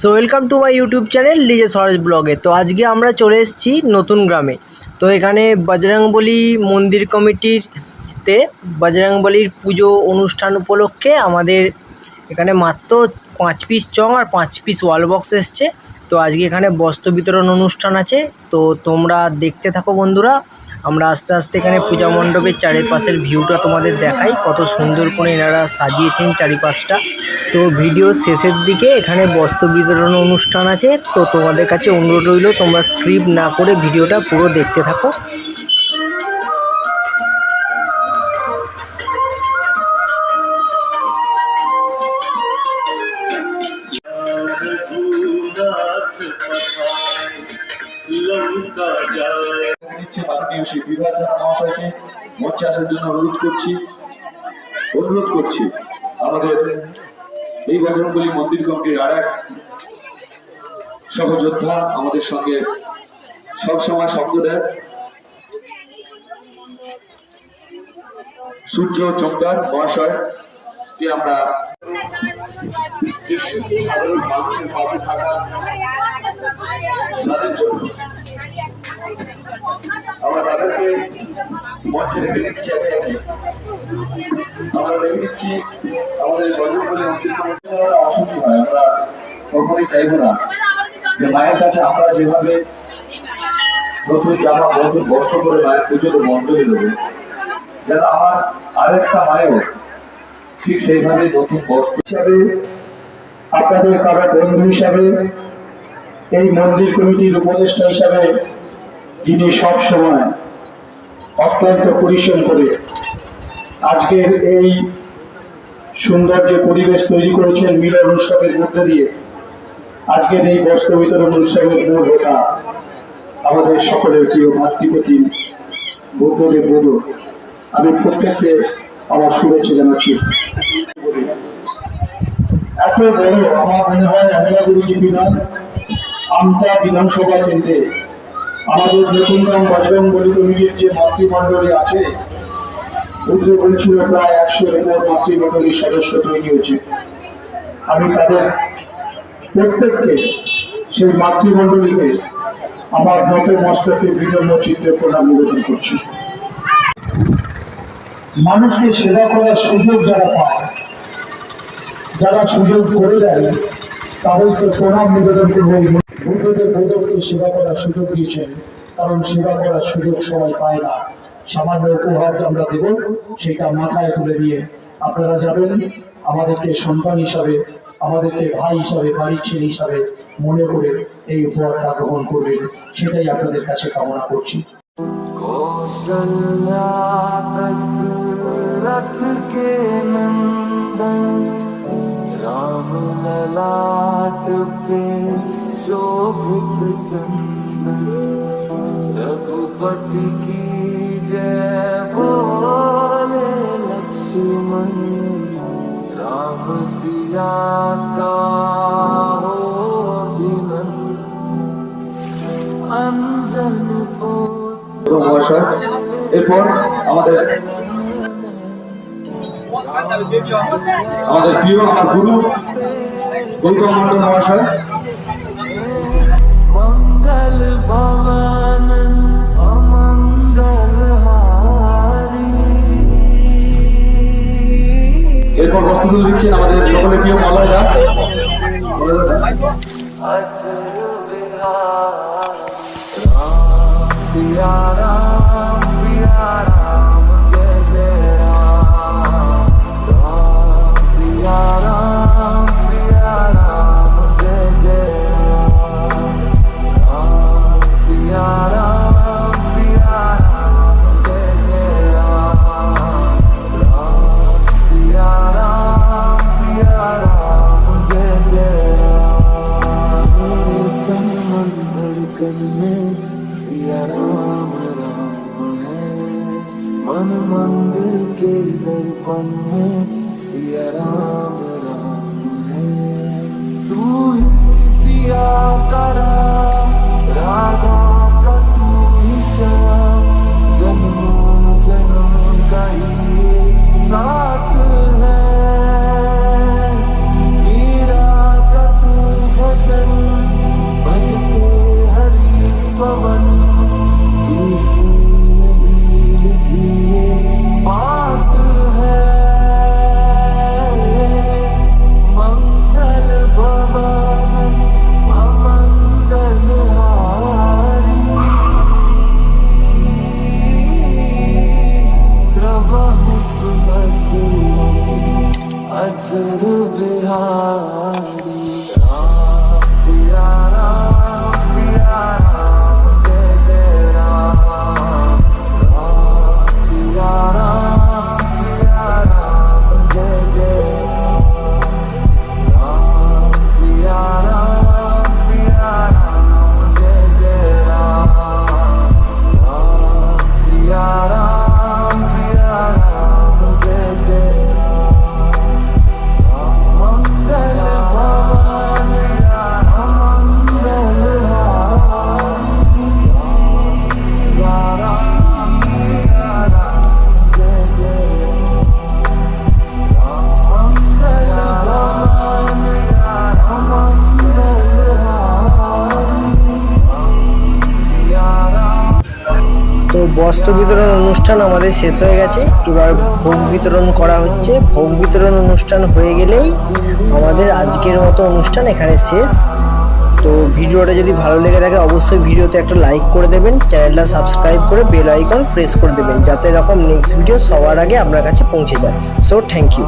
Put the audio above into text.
So welcome to my YouTube channel লিজে সরেজ ব্লগে তো আজকে আমরা চলে এসেছি নতুন গ্রামে। তো এখানে বজরংবলী মন্দির কমিটিরতে বজরংবলীর পুজো অনুষ্ঠান উপলক্ষে আমাদের এখানে মাত্র পাঁচ পিস চং আর পাঁচ পিস ওয়াল বক্স এসছে। তো আজকে এখানে বস্ত্র বিতরণ অনুষ্ঠান আছে। তো তোমরা দেখতে থাকো বন্ধুরা। আমরা আস্তে আস্তে এখানে পূজা মণ্ডপের চারিপাশের ভিউটা তোমাদের দেখাই, কত সুন্দর করে এনারা সাজিয়েছেন চারিপাশটা। তো ভিডিও শেষের দিকে এখানে বস্ত্র বিতরণ অনুষ্ঠান আছে, তো তোমাদের কাছে অনুরোধ রইল, তোমরা স্ক্রিপ্ট না করে ভিডিওটা পুরো দেখতে থাকো। নিচ্ছে মাননীয় শ্রী বিভাসনা মহাশয়কে। মঞ্চে আসার জন্য অনুরোধ করছি অনুরোধ করছি আমাদের এই বজরঙ্গলী মন্দির কমিটির আর এক সহযোদ্ধা আমাদের সঙ্গে সবসময় সঙ্গ দেয়। সূর্য চমকার মহাশয় কে আমরা সাধারণ মানুষের পাশে থাকা আমরা দিচ্ছি আমাদের হয়, আমরা না। যে মায়ের কাছে আমরা যেভাবে নতুন করে মায়ের যেন আমার আরেকটা ঠিক সেইভাবে নতুন বস্ত্র হিসাবে, আপনাদের কারও বন্ধু হিসাবে, এই মন্দির কমিটির উপদেষ্টা হিসাবে যিনি সব সময় অত্যন্ত পরিশ্রম করে আজকের এই সুন্দর যে পরিবেশ তৈরি করেছেন মিলন উৎসবের মধ্যে দিয়ে। আজকের এই বস্ত্র বিতরণ উৎসবের মূল হোতা আমাদের সকলের প্রিয় মাতৃপতি বুদ্ধদেব বধু। আমি প্রত্যেককে আমার শুভেচ্ছা জানাচ্ছি। এত বড় আমার মনে হয় আমরা আমিরাগুড়ি বিধান আমতা বিধানসভা কেন্দ্রে আমাদের নতুনগ্রাম বজরং বলি কমিটির যে মাতৃমণ্ডলী আছে বুদ্ধ বলছিল প্রায় একশো একর মাতৃমণ্ডলীর সদস্য তৈরি হয়েছে। আমি তাদের প্রত্যেককে সেই মাতৃমণ্ডলীকে আমার নত মস্তকে বিভিন্ন চিত্রে প্রণাম নিবেদন করছি। মানুষকে সেবা করার সুযোগ যারা পায়, যারা সুযোগ করে দেয়, তাদেরকে প্রণাম নিবেদন করব বন্ধুদের বন্ধুকে সেবা করার সুযোগ দিয়েছেন, কারণ সেবা করার সুযোগ সবাই পায় না। সামান্য উপহার আমরা দেব, সেটা মাথায় তুলে দিয়ে আপনারা যাবেন, আমাদেরকে সন্তান হিসাবে, আমাদেরকে ভাই হিসাবে বাড়ির ছেলে হিসাবে মনে করে এই উপহারটা গ্রহণ করবেন। সেটাই আপনাদের কাছে কামনা করছি। রাম লাট के नंदन राम ललाट पे शोभित चंदन रघुपति की जय बोले लक्ष्मण राम सिया का हो अभिनंदन अंजन पुत्र মহাশয় এরপর আমাদের আমাদের প্রিয় আমার গুরু গৌতম মন্ডল মহাশয় তুলে দিচ্ছেন আমাদের সকলে প্রিয় মলয় मंदिर के दर्पण में सिया राम राम है। तू ही सिया का राम বস্ত্র বিতরণ অনুষ্ঠান আমাদের শেষ হয়ে গেছে। এবার ভোগ বিতরণ করা হচ্ছে। ভোগ বিতরণ অনুষ্ঠান হয়ে গেলেই আমাদের আজকের মতো অনুষ্ঠান এখানে শেষ। তো ভিডিওটা যদি ভালো লেগে থাকে, অবশ্যই ভিডিওতে একটা লাইক করে দেবেন। চ্যানেলটা সাবস্ক্রাইব করে বেল আইকন প্রেস করে দেবেন, যাতে এরকম নেক্সট ভিডিও সবার আগে আপনার কাছে পৌঁছে যায়। So thank you